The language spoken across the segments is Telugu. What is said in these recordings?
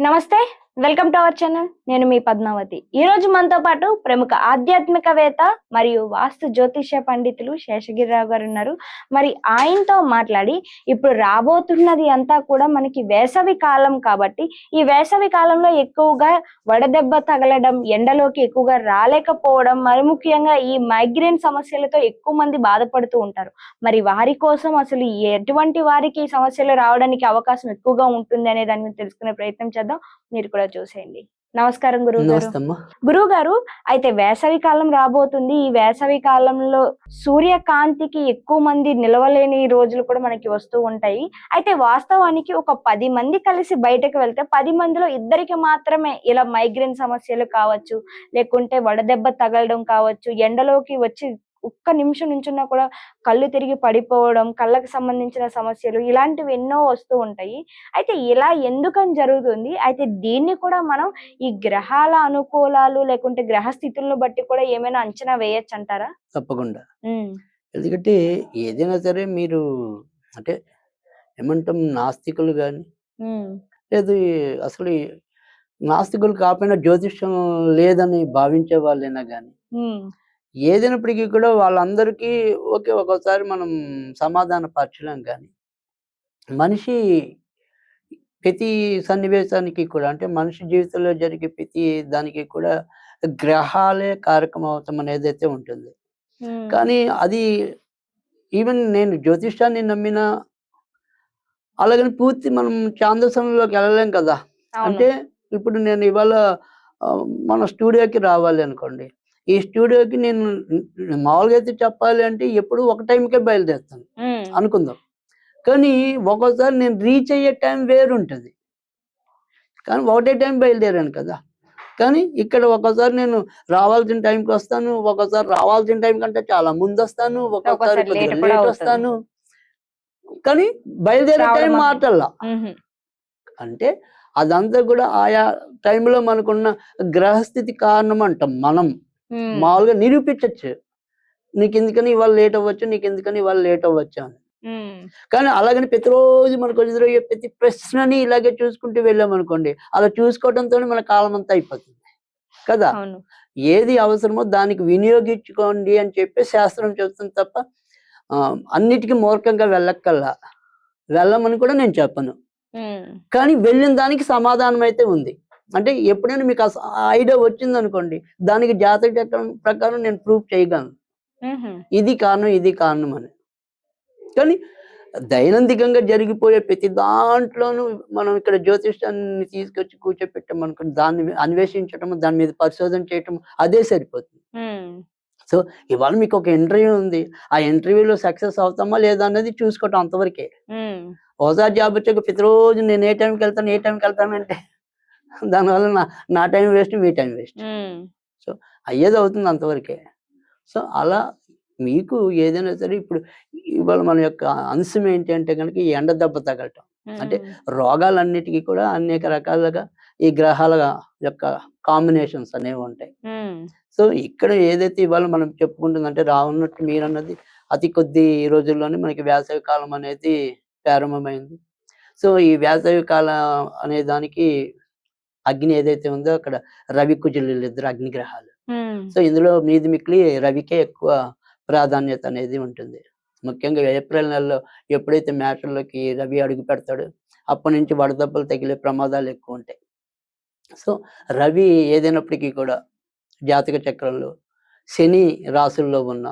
नमस्ते। వెల్కమ్ టు అవర్ ఛానల్ నేను మీ పద్మావతి. ఈ రోజు మనతో పాటు ప్రముఖ ఆధ్యాత్మికవేత్త మరియు వాస్తు జ్యోతిష్య పండితులు శేషగిరిరావు గారు ఉన్నారు. మరి ఆయనతో మాట్లాడి ఇప్పుడు రాబోతున్నది అంతా కూడా మనకి వేసవి కాలం కాబట్టి ఈ వేసవి కాలంలో ఎక్కువగా వడదెబ్బ తగలడం ఎండలోకి ఎక్కువగా రాలేకపోవడం మరి ముఖ్యంగా ఈ మైగ్రేన్ సమస్యలతో ఎక్కువ మంది బాధపడుతూ ఉంటారు. మరి వారి కోసం అసలు ఎటువంటి వారికి ఈ సమస్యలు రావడానికి అవకాశం ఎక్కువగా ఉంటుంది అనే దాని తెలుసుకునే ప్రయత్నం చేద్దాం. మీరు కూడా చూసేయండి. నమస్కారం గురువు గారు. గురువు గారు అయితే వేసవి కాలం రాబోతుంది. ఈ వేసవి కాలంలో సూర్యకాంతికి ఎక్కువ మంది నిలవలేని రోజులు కూడా మనకి వస్తూ ఉంటాయి. అయితే వాస్తవానికి ఒక పది మంది కలిసి బయటకు వెళ్తే పది మందిలో ఇద్దరికి మాత్రమే ఇలా మైగ్రేన్ సమస్యలు కావచ్చు లేకుంటే వడదెబ్బ తగలడం కావచ్చు ఎండలోకి వచ్చి ఒక్క నిమిషం నుంచున్నా కూడా కళ్ళు తిరిగి పడిపోవడం కళ్ళకు సంబంధించిన సమస్యలు ఇలాంటివి ఎన్నో వస్తూ ఉంటాయి. అయితే ఇలా ఎందుకని జరుగుతుంది? అయితే దీన్ని కూడా మనం ఈ గ్రహాల అనుకూలాలు లేకుంటే గ్రహ స్థితులను బట్టి కూడా ఏమైనా అంచనా వేయచ్చు అంటారా తప్పకుండా ఎందుకంటే ఏదైనా సరే మీరు అంటే ఏమంటాం నాస్తికులు కానీ లేదు అసలు నాస్తికులు కాకపోయినా జ్యోతిష్యం లేదని భావించే వాళ్ళైనా కానీ ఏదైనప్పటికీ కూడా వాళ్ళందరికీ ఓకే ఒక్కోసారి మనం సమాధాన పరచలేం కానీ మనిషి ప్రతి సన్నివేశానికి కూడా అంటే మనిషి జీవితంలో జరిగే ప్రతి దానికి కూడా గ్రహాలే కారకం అవుతాం అనేది అయితే ఉంటుంది కానీ అది ఈవెన్ నేను జ్యోతిష్యాన్ని నమ్మిన అలాగని పూర్తి మనం చాందసంలోకి వెళ్ళలేం కదా! అంటే ఇప్పుడు నేను ఇవాళ మన స్టూడియోకి రావాలి అనుకోండి. ఈ స్టూడియోకి నేను మామూలుగా అయితే చెప్పాలి అంటే ఎప్పుడు ఒక టైంకే బయలుదేరుతాను. అనుకుందాం. కానీ ఒక్కోసారి నేను రీచ్ అయ్యే టైం వేరుంటుంది. కానీ ఒకటే టైం బయలుదేరాను కదా. కానీ ఇక్కడ ఒక్కోసారి నేను రావాల్సిన టైంకి వస్తాను ఒక్కోసారి రావాల్సిన టైం కంటే చాలా ముందు వస్తాను కూడా లేట్. వస్తాను. కానీ బయలుదేరే టైం. మాటల్లా. అంటే అదంతా కూడా ఆయా టైంలో మనకున్న గ్రహస్థితి కారణం అంటాం మనం. మామూలుగా నిరూపించచ్చు. నీకు ఎందుకని ఇవాళ లేట్ అవ్వచ్చు నీకు ఎందుకని ఇవాళ లేట్ అవ్వచ్చు అని. కానీ అలాగని ప్రతిరోజు మనకు ఎదురయ్యే ప్రతి ప్రశ్నని ఇలాగే చూసుకుంటూ వెళ్ళామనుకోండి అలా చూసుకోవడంతో మన కాలం అంతా అయిపోతుంది. కదా? ఏది అవసరమో దానికి వినియోగించుకోండి అని చెప్పి శాస్త్రం చెప్తుంది తప్ప అన్నిటికీ మూర్ఖంగా వెళ్ళక్కల్లా వెళ్ళమని కూడా నేను చెప్పను. కానీ వెళ్ళిన దానికి సమాధానం అయితే ఉంది. అంటే ఎప్పుడైనా మీకు ఐడియా వచ్చింది అనుకోండి దానికి జాతక చక్రం ప్రకారం నేను ప్రూఫ్ చేయగలను. ఇది కారణం ఇది కారణం అని కానీ దైనందికంగా జరిగిపోయే ప్రతి దాంట్లోనూ మనం ఇక్కడ జ్యోతిష్యాన్ని తీసుకొచ్చి కూర్చోపెట్టాం దాన్ని అన్వేషించటం దాని మీద పరిశోధన చేయటం అదే సరిపోతుంది ఉమ్. ఇవాళ మీకు ఒక ఇంటర్వ్యూ ఉంది ఆ ఇంటర్వ్యూలో సక్సెస్ అవుతామా లేదా అన్నది చూసుకోవటం అంతవరకే. ఒకసారి జాబ్ వచ్చాక ప్రతిరోజు నేను ఏ టైంకి వెళ్తాను ఏ టైంకి వెళ్తాను అంటే దానివల్ల నా నా టైం వేస్ట్ మీ టైం వేస్ట్ ఉమ్. అయ్యేది అవుతుంది అంతవరకే సో అలా మీకు ఏదైనా సరే ఇప్పుడు ఇవాళ మన యొక్క అంశం ఏంటి అంటే కనుక ఈ ఎండ దెబ్బ తగలటం అంటే. రోగాలన్నిటికీ కూడా అనేక రకాలుగా ఈ గ్రహాల యొక్క కాంబినేషన్స్ అనేవి ఉంటాయి. సో ఇక్కడ ఏదైతే ఇవాళ మనం చెప్పుకుంటుందంటే రానున్నట్టు మీరు అన్నది అతి కొద్ది రోజుల్లోనే మనకి వేసవి కాలం అనేది ప్రారంభమైంది సో ఈ వేసవి కాలం అనే దానికి అగ్ని ఏదైతే ఉందో అక్కడ రవి కుజులు ఇద్దరు అగ్ని గ్రహాలు ఉమ్. సో ఇందులో మీది మిక్కిలి రవికే ఎక్కువ ప్రాధాన్యత అనేది ఉంటుంది. ముఖ్యంగా ఏప్రిల్ నెలలో ఎప్పుడైతే మేషంలోకి రవి అడుగు పెడతాడో అప్పటి నుంచి వడదెబ్బలు తగిలే ప్రమాదాలు ఎక్కువ ఉంటాయి. సో రవి ఏదైనప్పటికీ కూడా జాతక చక్రంలో శని రాసుల్లో ఉన్న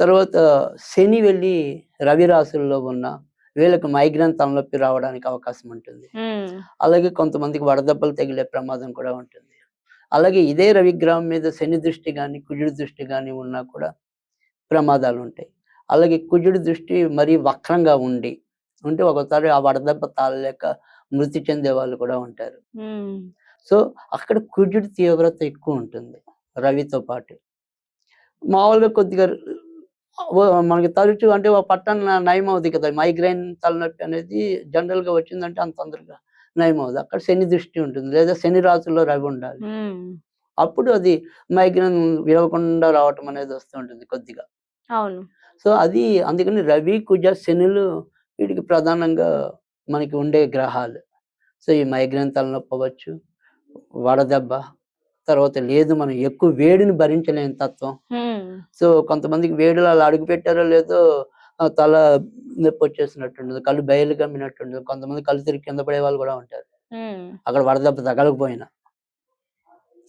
తర్వాత శని వెళ్ళి రవి రాసుల్లో ఉన్న వీళ్ళకి మైగ్రేన్ తలనొప్పి రావడానికి అవకాశం ఉంటుంది. అలాగే కొంతమందికి వడదెబ్బలు తగిలే ప్రమాదం కూడా ఉంటుంది. అలాగే ఇదే రవిగ్రహం మీద శని దృష్టి కానీ కుజుడి దృష్టి కానీ ఉన్నా కూడా ప్రమాదాలు ఉంటాయి. అలాగే కుజుడి దృష్టి మరీ వక్రంగా ఉండి ఉంటే ఒకసారి ఆ వడదెబ్బ తాళలేక మృతి చెందే వాళ్ళు కూడా ఉంటారు. సో అక్కడ కుజుడి తీవ్రత ఎక్కువ ఉంటుంది రవితో పాటు. మామూలుగా కొద్దిగా మనకి తరచు అంటే ఒక పట్టణ నయం అవుతుంది కదా మైగ్రైన్ తలనొప్పి అనేది జనరల్గా వచ్చిందంటే అంత తొందరగా నయం అవుతుంది అక్కడ శని దృష్టి ఉంటుంది లేదా శని రాశుల్లో రవి ఉండాలి. అప్పుడు అది మైగ్రేన్ విరవకుండా రావటం అనేది వస్తూ ఉంటుంది కొద్దిగా. అవును. సో అది అందుకని రవి కుజ శనులు వీటికి ప్రధానంగా మనకి ఉండే గ్రహాలు. సో ఈ మైగ్రేన్ తలనొప్పి అవ్వచ్చు వడదెబ్బ తర్వాత లేదు మనం ఎక్కువ వేడిని భరించలేని తత్వం. సో కొంతమందికి వేడిలో అలా అడుగు పెట్టారో లేదో తల నొప్పి వచ్చేసినట్టుండదు కళ్ళు బయలు కమ్మినట్టుండదు కొంతమంది కళ్ళు తిరిగి కింద పడే వాళ్ళు కూడా ఉంటారు. అక్కడ వడదెబ్బ తగలకపోయినా.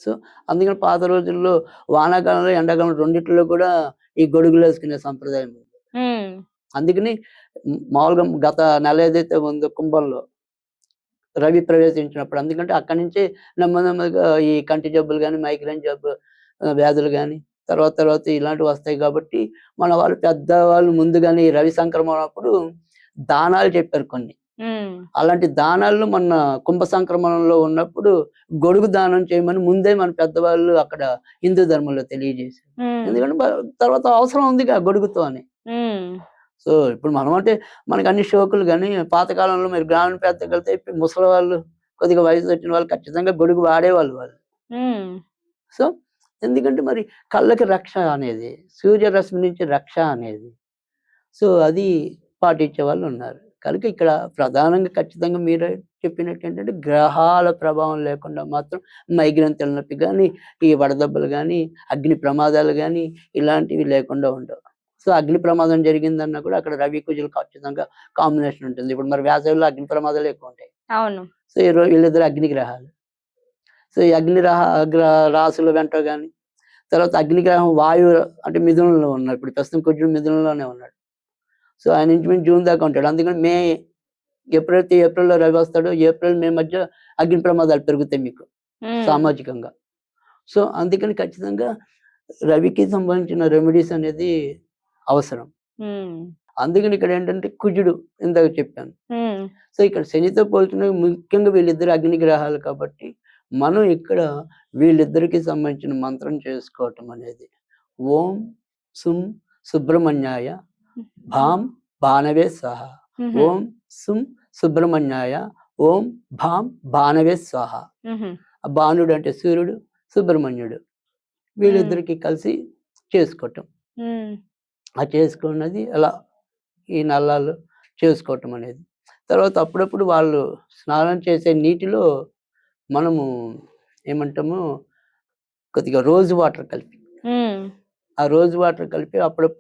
సో అందుకని పాత రోజుల్లో వానాకాలంలో ఎండాకాలం రెండిట్లో కూడా ఈ గొడుగులు వేసుకునే సంప్రదాయం ఉంది. అందుకని మామూలుగా గత నెల ఏదైతే ఉందో కుంభంలో రవి ప్రవేశించినప్పుడు. ఎందుకంటే అక్కడి నుంచి నెమ్మది నెమ్మదిగా ఈ కంటి జబ్బులు కానీ మైగ్రేన్ జబ్బు వ్యాధులు కానీ తర్వాత తర్వాత ఇలాంటివి వస్తాయి కాబట్టి మన వాళ్ళు పెద్దవాళ్ళు ముందుగానే ఈ రవి సంక్రమణ అప్పుడు దానాలు చెప్పారు కొన్ని. అలాంటి దానాల్లో మన కుంభ సంక్రమణంలో ఉన్నప్పుడు గొడుగు దానం చేయమని ముందే మన పెద్దవాళ్ళు అక్కడ హిందూ ధర్మంలో తెలియజేశారు. ఎందుకంటే తర్వాత అవసరం ఉందిగా గొడుగుతో అని. సో ఇప్పుడు మనం అంటే మనకి అన్ని షోకులు కానీ పాతకాలంలో మీరు గ్రామీణ పెద్దకి వెళ్తే ముసలి వాళ్ళు కొద్దిగా వయసు వచ్చిన వాళ్ళు ఖచ్చితంగా గొడుగు వాడేవాళ్ళు వాళ్ళు. సో ఎందుకంటే మరి కళ్ళకి రక్ష అనేది సూర్యరశ్మి నుంచి రక్ష అనేది సో అది పాటించే వాళ్ళు ఉన్నారు. కనుక ఇక్కడ ప్రధానంగా ఖచ్చితంగా మీరు చెప్పినట్టు ఏంటంటే గ్రహాల ప్రభావం లేకుండా మాత్రం మైగ్రేన్ తలనొప్పి కానీ ఈ వడదెబ్బలు కానీ అగ్ని ప్రమాదాలు కానీ ఇలాంటివి లేకుండా ఉండవు. సో అగ్ని ప్రమాదం జరిగిందన్నా కూడా అక్కడ రవి కుజులు ఖచ్చితంగా కాంబినేషన్ ఉంటుంది. ఇప్పుడు మరి వేసవిలో అగ్ని ప్రమాదాలు ఎక్కువ ఉంటాయి. అవును. సో ఈ వీళ్ళిద్దరు అగ్నిగ్రహాలు సో ఈ అగ్నిగ్రహ గ్రహ రాసుల వెంట కానీ తర్వాత అగ్నిగ్రహం వాయువు అంటే మిథునంలో ఉన్నాడు. ఇప్పుడు ప్రస్తుతం కుజుడు మిథునంలోనే ఉన్నాడు. సో ఆయన ఇంచుమించు జూన్ దాకా ఉంటాడు. అందుకని మే ఎప్పుడైతే ఏప్రిల్లో రవి వస్తాడో. ఏప్రిల్ మే మధ్య అగ్ని ప్రమాదాలు పెరుగుతాయి మీకు సామాజికంగా. సో అందుకని ఖచ్చితంగా రవికి సంబంధించిన రెమెడీస్ అనేది అవసరం. అందుకని ఇక్కడ ఏంటంటే కుజుడు ఇందాక చెప్పాను. సో ఇక్కడ శనితో పోల్చిన ముఖ్యంగా వీళ్ళిద్దరు అగ్ని గ్రహాలు కాబట్టి మనం ఇక్కడ వీళ్ళిద్దరికి సంబంధించిన మంత్రం చేసుకోవటం అనేది. ఓం సుం సుబ్రహ్మణ్యాయ భాం భానవే స్వాహ. ఓం సుం సుబ్రహ్మణ్యాయ ఓం భాం భానవే స్వాహ. భానుడు అంటే సూర్యుడు సుబ్రహ్మణ్యుడు. వీళ్ళిద్దరికి కలిసి చేసుకోవటం. ఆ చేసుకున్నది అలా ఈ నల్లాలు చేసుకోవటం అనేది. తర్వాత అప్పుడప్పుడు వాళ్ళు స్నానం చేసే నీటిలో మనము ఏమంటాము కొద్దిగా రోజ్ వాటర్ కలిపి. ఆ రోజ్ వాటర్ కలిపి అప్పుడప్పుడు